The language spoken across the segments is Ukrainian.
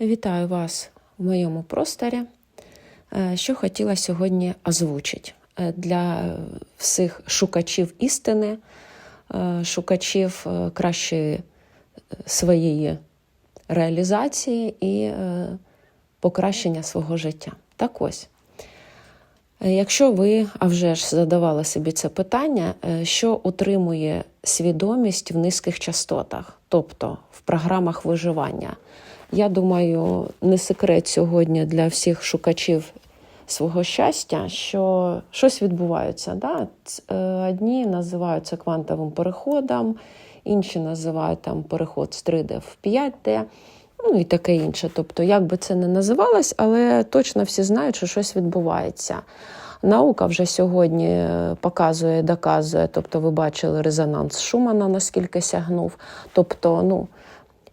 Вітаю вас в моєму просторі. Е, Що хотіла сьогодні озвучити Е, для всіх шукачів істини, е, шукачів кращої своєї реалізації і покращення свого життя. Так ось. Якщо ви, а вже ж задавали собі це питання, що утримує свідомість в низьких частотах, тобто в програмах виживання, я думаю, не секрет сьогодні для всіх шукачів свого щастя, що щось відбувається. Да? Е, Одні називають це квантовим переходом, інші називають там переход з 3D в 5D. Ну і таке інше. Тобто, як би це не називалось, але точно всі знають, що щось відбувається. Наука вже сьогодні е, показує, доказує, тобто ви бачили резонанс Шумана, наскільки сягнув. Тобто, ну,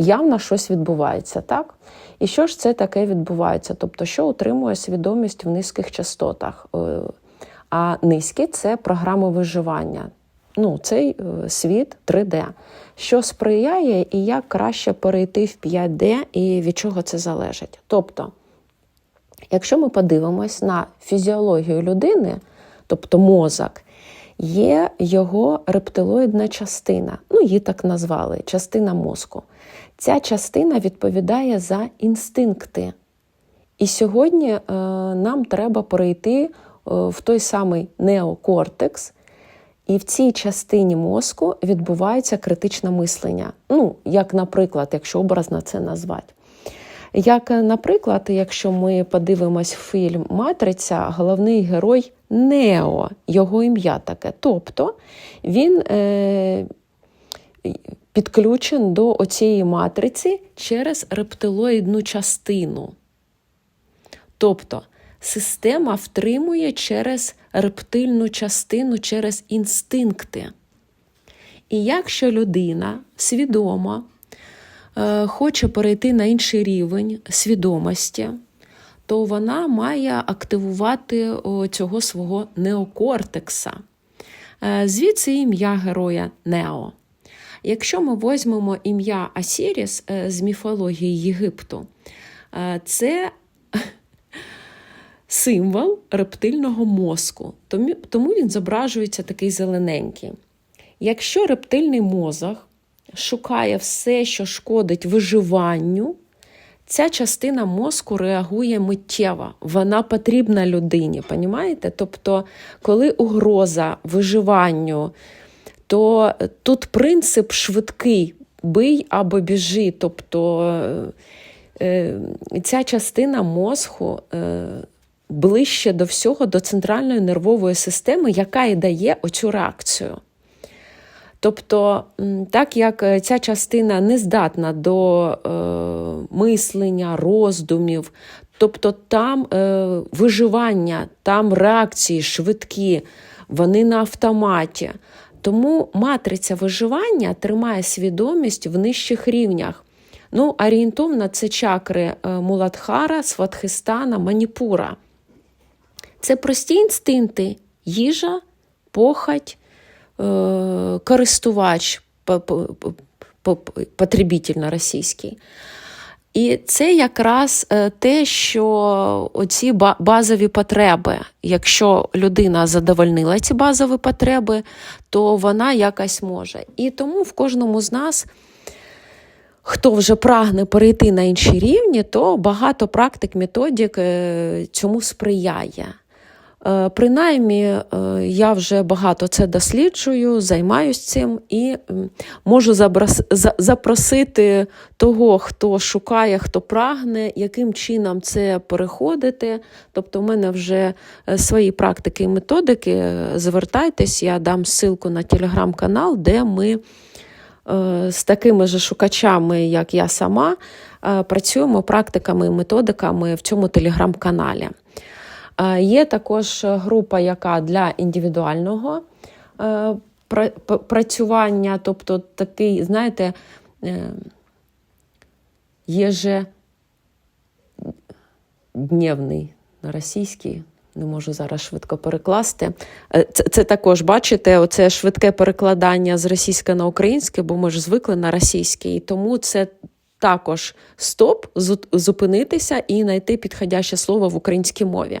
явно щось відбувається, так? І що ж це таке відбувається? Тобто, що утримує свідомість в низьких частотах? Е, А низькі це програми виживання. Ну, цей е, світ 3D. Що сприяє і як краще перейти в 5D і від чого це залежить? Тобто, якщо ми подивимось на фізіологію людини, тобто мозок, є його рептилоїдна частина, ну її так назвали, частина мозку. Ця частина відповідає за інстинкти. І сьогодні е, нам треба перейти е, в той самий неокортекс, і в цій частині мозку відбувається критичне мислення. Ну, як, наприклад, якщо образно це назвати. Як, е, наприклад, якщо ми подивимось фільм Матриця, головний герой Нео, його ім'я таке. Тобто він е, підключен до оцієї матриці через рептилоїдну частину. Тобто система втримує через рептильну частину, через інстинкти. І якщо людина свідомо е, хоче перейти на інший рівень свідомості, то вона має активувати цього свого неокортекса. Е, Звідси ім'я героя Нео. Якщо ми візьмемо ім'я Асіріс е, з міфології Єгипту, е, це символ рептильного мозку, тому він зображується такий зелененький. Якщо рептильний мозок шукає все, що шкодить виживанню, ця частина мозку реагує миттєво, вона потрібна людині, понімаєте? Тобто, коли угроза виживанню, то тут принцип швидкий бий або біжи. Тобто е, е, ця частина мозку е, ближче до всього до центральної нервової системи, яка і дає оцю реакцію. Тобто, так як ця частина не здатна до е, мислення, роздумів, тобто там е, виживання, там реакції швидкі, вони на автоматі. Тому матриця виживання тримає свідомість в нижчих рівнях. Ну, орієнтовно це чакри е, Муладхара, Сватхистана, Маніпура. Це прості інстинкти: їжа, похоть, е, користувач, по- по- по- по- потребитель на російський. І це якраз е, те, що оці базові потреби, якщо людина задовольнила ці базові потреби, то вона якось може. І тому в кожному з нас, хто вже прагне перейти на інші рівні, то багато практик, методик е, цьому сприяє. Е, Принаймні, е, я вже багато це досліджую, займаюся цим і можу запросити того, хто шукає, хто прагне, яким чином це переходити. Тобто, в мене вже е, свої практики і методики. Звертайтесь, я дам ссылку на телеграм-канал, де ми з такими же шукачами, як я сама, працюємо практиками і методиками в цьому телеграм-каналі. Е, Є також група, яка для індивідуального е, працювання, тобто такий, знаєте, е, єжедневний на російський. Не можу зараз швидко перекласти. Це, це також, бачите, оце швидке перекладання з російської на українське, бо ми ж звикли на російське, і тому це також стоп, зупинитися і знайти підходяще слово в українській мові.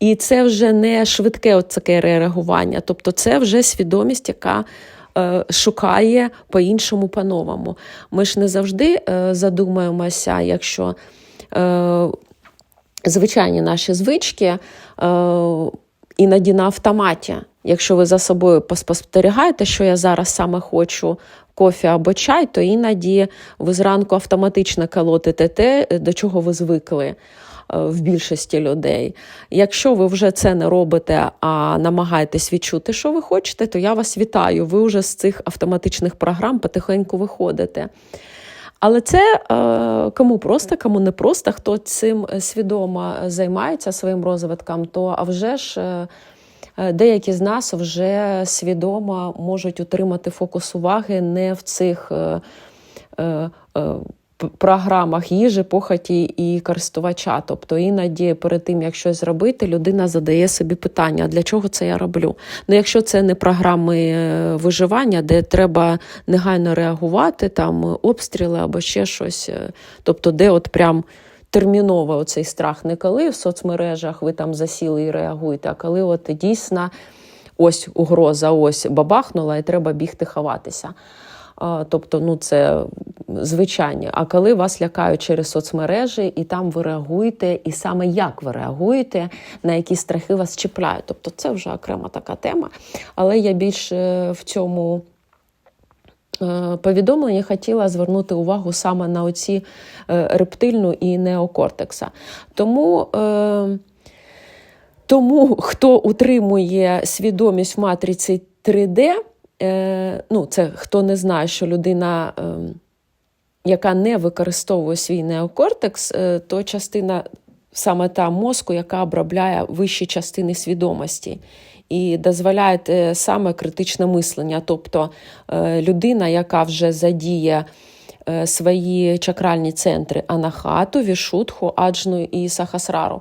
І це вже не швидке таке реагування, тобто це вже свідомість, яка е, шукає по-іншому, по-новому. Ми ж не завжди е, задумаємося, якщо е, звичайні наші звички е, іноді на автоматі. Якщо ви за собою поспостерігаєте, що я зараз саме хочу кофі або чай, то іноді ви зранку автоматично колотите те, до чого ви звикли е, в більшості людей. Якщо ви вже це не робите, а намагаєтесь відчути, що ви хочете, то я вас вітаю. Ви вже з цих автоматичних програм потихеньку виходите. Але це е, кому просто, кому не просто, хто цим свідомо займається своїм розвитком, то а вже ж е, е, деякі з нас вже свідомо можуть утримати фокус уваги не в цих е, е, е, програмах їжі, похоті і користувача. Тобто іноді перед тим, як щось зробити, людина задає собі питання, для чого це я роблю? Ну, якщо це не програми е, виживання, де треба негайно реагувати, там обстріли або ще щось, е, тобто, де от прям. Терміново оцей страх не коли в соцмережах ви там засіли і реагуєте, а коли от дійсно ось угроза, ось бабахнула, і треба бігти ховатися. Тобто, ну це звичайні. А коли вас лякають через соцмережі, і там ви реагуєте, і саме як ви реагуєте, на які страхи вас чіпляють. Тобто, це вже окрема така тема. Але я більш е, в цьому. е, Повідомлення хотіла звернути увагу саме на оці е, рептильну і неокортекса. Тому, е, тому хто утримує свідомість в матриці 3D, е, ну, це хто не знає, що людина, е, яка не використовує свій неокортекс, е, то частина саме та мозку, яка обробляє вищі частини свідомості. І дозволяє е, саме критичне мислення, тобто е, людина, яка вже задіє свої чакральні центри анахату, вішутху, аджну і сахасрару.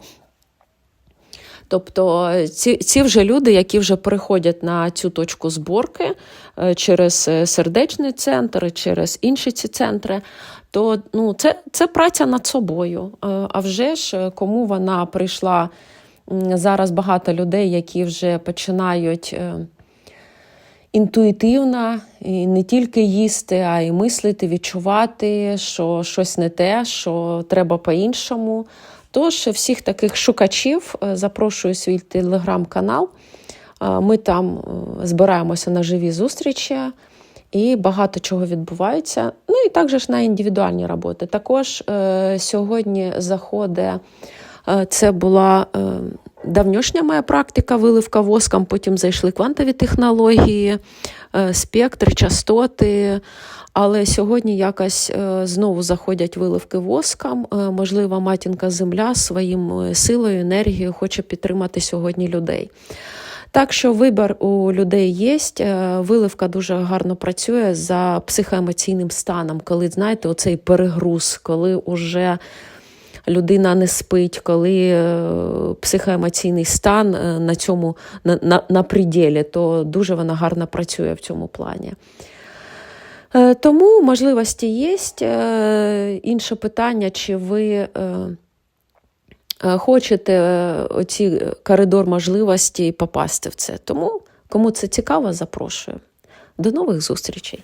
Тобто е, ці, ці вже люди, які вже переходять на цю точку зборки е, через е, сердечний центр, через інші ці центри, то ну, це, це праця над собою. А вже ж, кому вона прийшла зараз багато людей, які вже починають. Інтуїтивно і не тільки їсти, а й мислити, відчувати, що щось не те, що треба по-іншому. Тож всіх таких шукачів е, запрошую свій телеграм-канал. Е, Ми там е, збираємося на живі зустрічі і багато чого відбувається. Ну і також на індивідуальні роботи. Також сьогодні заходить, це була давньошня моя практика, виливка воском, потім зайшли квантові технології, е, спектри, частоти. Але сьогодні якось е, знову заходять виливки воском. Е, Можливо, матінка Земля своїм силою, енергією хоче підтримати сьогодні людей. Так що вибір у людей є. Виливка дуже гарно працює за психоемоційним станом, коли, знаєте, оцей перегруз, коли уже людина не спить, коли е, психоемоційний стан е, на цьому на, на, на пределі, то дуже вона гарно працює в цьому плані. Е, Тому можливості є. Інше питання, чи ви хочете оці коридор можливостей попасти в це. Тому, кому це цікаво, запрошую. До нових зустрічей!